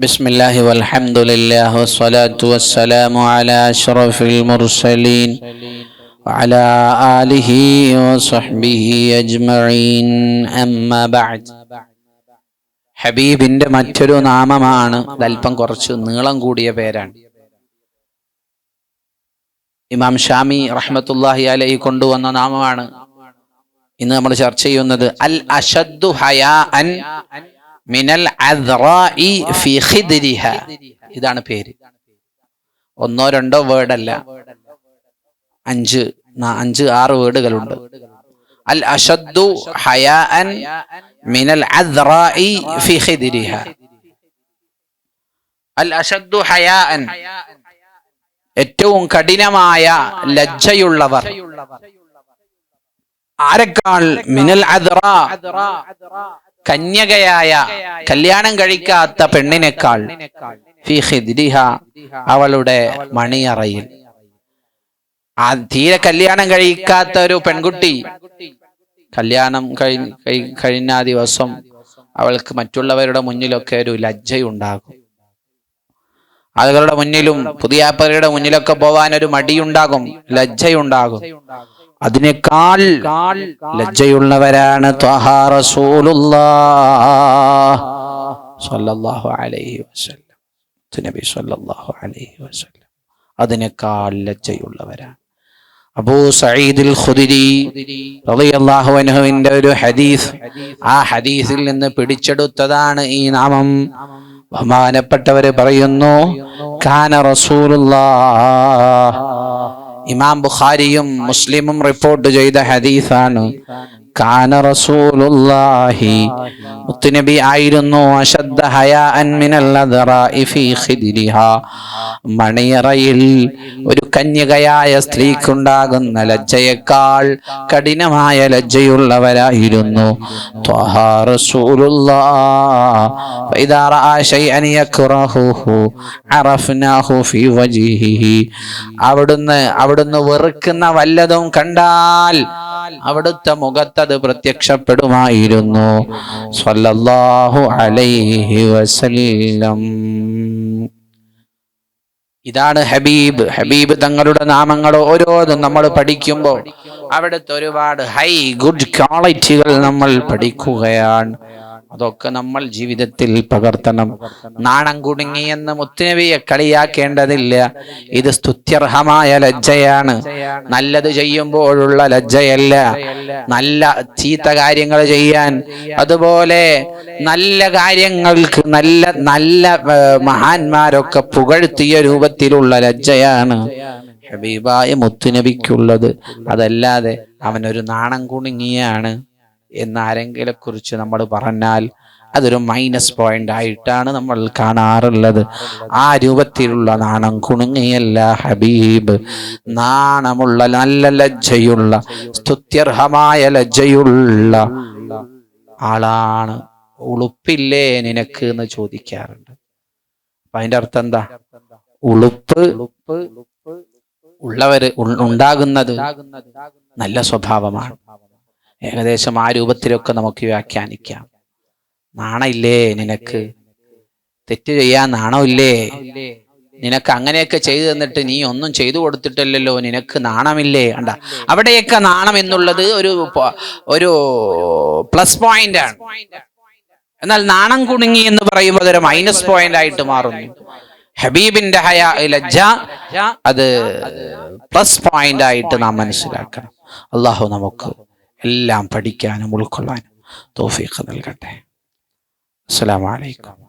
بسم الله والحمد لله والصلاة والسلام على أشرف المرسلين وعلى آله وصحبه أجمعين أما بعد ഹബീബിന്റെ മറ്റൊരു നാമമാണ് അല്പം കുറച്ച് നീളം കൂടിയ പേരാണ് ഇമാം ഷാമി റഹ്മത്തുല്ലാഹി അലൈഹി കൊണ്ടുവന്ന നാമമാണ് ഇന്ന് നമ്മൾ ചർച്ച ചെയ്യുന്നത് അൽ അഷദ്ദു ഹയാ അൻ മിനൽ ഫി ഖിദ്രിഹ. ഇതാണ് പേര്. ഒന്നോ രണ്ടോ വേർഡല്ല. അഞ്ച് അഞ്ച് ആറ് വേർഡുകളുണ്ട്. അൽ അഷദ്ദു ഹയാൻ മിനൽ ഫി ഖിദ്രിഹ. അൽ അഷദ്ദു ഹയാൻ ഏറ്റവും കഠിനമായ ലജ്ജയുള്ളവർ. ആരെക്കാൾ മിനൽ അദ്റാ? കന്യകയായ കല്യാണം കഴിക്കാത്ത പെണ്ണിനേക്കാൾ അവളുടെ മണിയറയിൽ. ആ തീരെ കല്യാണം കഴിക്കാത്ത ഒരു പെൺകുട്ടി കല്യാണം കഴി കഴി- കഴിഞ്ഞ ദിവസം അവൾക്ക് മറ്റുള്ളവരുടെ മുന്നിലൊക്കെ ഒരു ലജ്ജയുണ്ടാകും. ആളുകളുടെ മുന്നിലും പുതിയാപ്പരുടെ മുന്നിലൊക്കെ പോവാൻ ഒരു മടിയുണ്ടാകും ലജ്ജയുണ്ടാകും. അതിനേക്കാൾ ലജ്ജയുള്ളവരാണ് അതിനേക്കാൾ ലജ്ജയുള്ളവരാണ്. അബൂ സഈദുൽ ഖുദരി റളിയല്ലാഹു അൻഹുവിന്റെ ഒരു ഹദീസ്. ആ ഹദീസിൽ നിന്ന് പിടിച്ചെടുത്തതാണ് ഈ നാമം. ബഹുമാനപ്പെട്ടവര് പറയുന്നു കാന റസൂലുള്ളാഹ്. ഇമാം ബുഖാരിയും മുസ്ലിമും റിപ്പോർട്ട് ചെയ്ത ഹദീസാണ്. കാന റസൂലുള്ളാഹി. മുത്തുനബി ആയിരുന്നു അശദ്ദ ഹയാഅൻ മിനൽ അദ്റാഇ ഫീ ഖിദ്രിഹാ. മണിയറയിൽ ഒരു കന്യകയായ സ്ത്രീക്കുണ്ടാകുന്ന ലജ്ജയേക്കാൾ കഠിനമായ ലജ്ജയുള്ളവരായിരുന്നു. അവിടുന്ന് അവിടുന്ന് വെറുക്കുന്ന വല്ലതും കണ്ടാൽ അവിടുത്തെ മുഖത്തത് പ്രത്യക്ഷപ്പെടുമായിരുന്നു. അലൈഹി വസല്ലം. ഇതാണ് ഹബീബ്. ഹബീബ് തങ്ങളുടെ നാമങ്ങൾ ഓരോന്നും നമ്മൾ പഠിക്കുമ്പോൾ അവിടുത്തെ ഒരുപാട് ഹൈ ഗുഡ് ക്വാളിറ്റികൾ നമ്മൾ പഠിക്കുകയാണ്. അതൊക്കെ നമ്മൾ ജീവിതത്തിൽ പകർത്തണം. നാണം കുടുങ്ങി എന്ന് കളിയാക്കേണ്ടതില്ല. ഇത് സ്തുത്യർഹമായ ലജ്ജയാണ്. നല്ലത് ചെയ്യുമ്പോഴുള്ള ലജ്ജയല്ല. നല്ല ചീത്ത കാര്യങ്ങൾ ചെയ്യാൻ. അതുപോലെ നല്ല കാര്യങ്ങൾക്ക് നല്ല നല്ല മഹാന്മാരൊക്കെ പുകഴ്ത്തിയ രൂപത്തിലുള്ള ലജ്ജയാണ് ഹബീബായ മുത്തുനബിക്കുള്ളത്. അതല്ലാതെ അവനൊരു നാണം കുണുങ്ങിയാണ് എന്നാരെങ്കിലെ കുറിച്ച് നമ്മൾ പറഞ്ഞാൽ അതൊരു മൈനസ് പോയിന്റ് ആയിട്ടാണ് നമ്മൾ കാണാറുള്ളത്. ആ രൂപത്തിലുള്ള നാണം കുണുങ്ങിയല്ല ഹബീബ്. നാണമുള്ള നല്ല ലജ്ജയുള്ള സ്തുത്യർഹമായ ലജ്ജയുള്ള ആളാണ്. ഉളുപ്പില്ലേ നിനക്ക് എന്ന് ചോദിക്കാറുണ്ട്. അപ്പൊ അതിന്റെ അർത്ഥം എന്താ? ഉളുപ്പ് ഉള്ളവര് ഉണ്ടാകുന്നത് നല്ല സ്വഭാവമാണ്. ഏകദേശം ആ രൂപത്തിലൊക്കെ നമുക്ക് വ്യാഖ്യാനിക്കാം. നാണയില്ലേ നിനക്ക്? തെറ്റ് ചെയ്യാൻ നാണമില്ലേ? നിനക്ക് അങ്ങനെയൊക്കെ ചെയ്തു തന്നിട്ട് നീ ഒന്നും ചെയ്തു കൊടുത്തിട്ടില്ലല്ലോ നിനക്ക് നാണമില്ലേ? അണ്ട. അവിടെയൊക്കെ നാണം എന്നുള്ളത് ഒരു ഒരു പ്ലസ് പോയിന്റ് ആണ് എന്നാൽ നാണം കുണുങ്ങി എന്ന് പറയുമ്പോൾ അതൊരു മൈനസ് പോയിന്റ് ആയിട്ട് മാറുന്നു. ഹബീബിന്റെ ഹയ ലജ്ജ അത് പ്ലസ് പോയിന്റ് ആയിട്ട് നാം മനസ്സിലാക്കണം. അള്ളാഹു നമുക്ക് എല്ലാം പഠിക്കാനും ഉൾക്കൊള്ളാനും തോഫീഖ് നൽകട്ടെ. അസ്സലാമു അലൈക്കും.